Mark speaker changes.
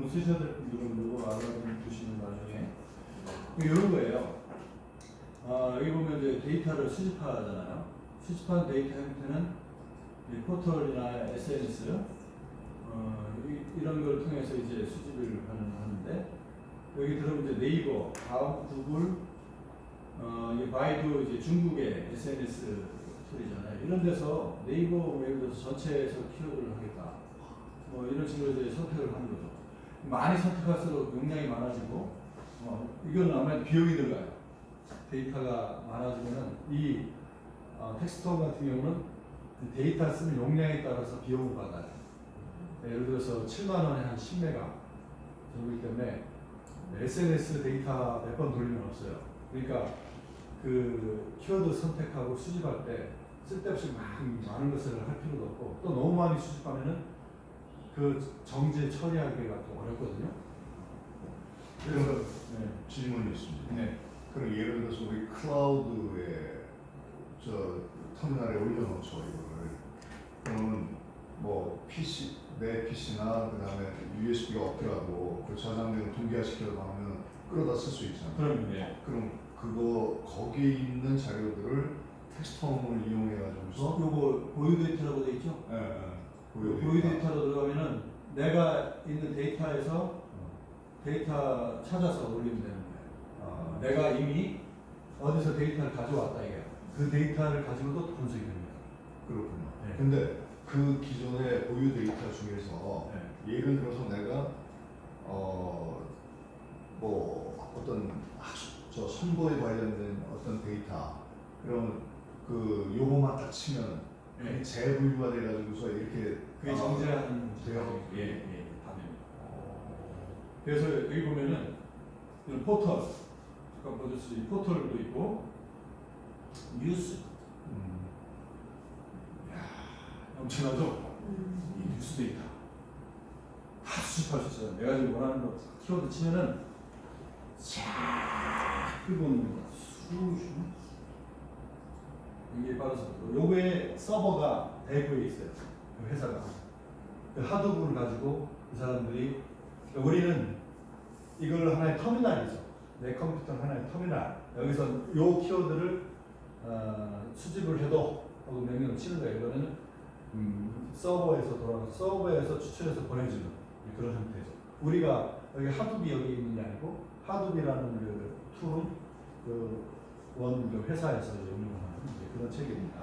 Speaker 1: 공부 쓰셔야 될 분들은 알아는 두시면 나중에 이런 거예요. 아, 여기 보면 이제 데이터를 수집하잖아요. 수집한 데이터 형태는 포털이나 SNS 어, 이, 런걸 통해서 이제 수집을 하는데 여기 들어보면 이제 네이버, 다음 구글, 어, 바이두 이제 중국의 SNS 툴이잖아요. 이런 데서 네이버 예를 들어서 전체에서 키워드를 하겠다. 뭐 이런 식으로 이제 선택을 하는 거죠. 많이 선택할수록 용량이 많아지고 어, 이거는 아무래도 비용이 들어가요. 데이터가 많아지면은 이 어, 텍스트홈 같은 경우는 이 데이터 쓰는 용량에 따라서 비용을 받아요. 네, 예를 들어서 7만 원에 한 10메가 정도이기 때문에 SNS 데이터 몇 번 돌리면 없어요. 그러니까 그 키워드 선택하고 수집할 때 쓸데없이 막 많은 것을 할 필요도 없고 또 너무 많이 수집하면은 그 정제 처리하기가 또 어렵거든요. 그래서 네.
Speaker 2: 질문이 있습니다.
Speaker 1: 네.
Speaker 2: 그럼 예를 들어서 우리 클라우드에 저 터미널에 올려놓죠 이거를. 그러면 뭐 PC 내 PC나 그다음에 USB가 없더라도 그 저장되는 동기화시켜서 하면 끌어다 쓸 수 있잖아요.
Speaker 1: 그럼 예.
Speaker 2: 그럼 그거 거기에 있는 자료들을 텍스트홈을 이용해 가지고서
Speaker 1: 요거 보유 데이터라고 돼 있죠?
Speaker 2: 예, 예.
Speaker 1: 보유 데이터로 들어가면은 내가 있는 데이터에서
Speaker 2: 어,
Speaker 1: 데이터 찾아서 올리면 되는 거예요.
Speaker 2: 아,
Speaker 1: 내가 이미 어디서 데이터를 가져왔다 이게. 그 데이터를 가지고도 분석이 됩니다.
Speaker 2: 그렇군요.
Speaker 1: 네.
Speaker 2: 근데 그 기존의 보유 데이터 중에서
Speaker 1: 네.
Speaker 2: 예를 들어서 내가 어뭐 어떤 저 선거에 관련된 어떤 데이터 그러면 그 요거만 딱 치면
Speaker 1: 네.
Speaker 2: 재분류가 돼가지고서 이렇게
Speaker 1: 그게
Speaker 2: 어,
Speaker 1: 정제하는
Speaker 2: 돼요?
Speaker 1: 예, 예, 다 됩니다. 그래서 여기 보면은 이런 포털, 잠깐 보셨듯이 포털도 있고 뉴스,
Speaker 2: 음,
Speaker 1: 엄청나죠? 이 뉴스 데이터 다 수집할 수 있어요. 내가 지금 원하는 거 키워드 치면은 쫙 끌고 오는 거야. 수슈. 이게 빠져서 요거에 서버가 대구에 있어요. 그 회사가 그 하드부를 가지고 이 사람들이 우리는 이걸 하나의 터미널이죠. 내 컴퓨터 하나의 터미널. 여기서 요 키워드를 어, 수집을 해도 하고 명령을 치는 거예요. 이거는 음, 서버에서 돌아가서 서버에서 추출해서 보내주는 그런 형태죠. 우리가 여기 하두비 여기 있는 게 아니고 하두비라는 그 툴은 그 원그 회사에서 이제 그런 체계입니다.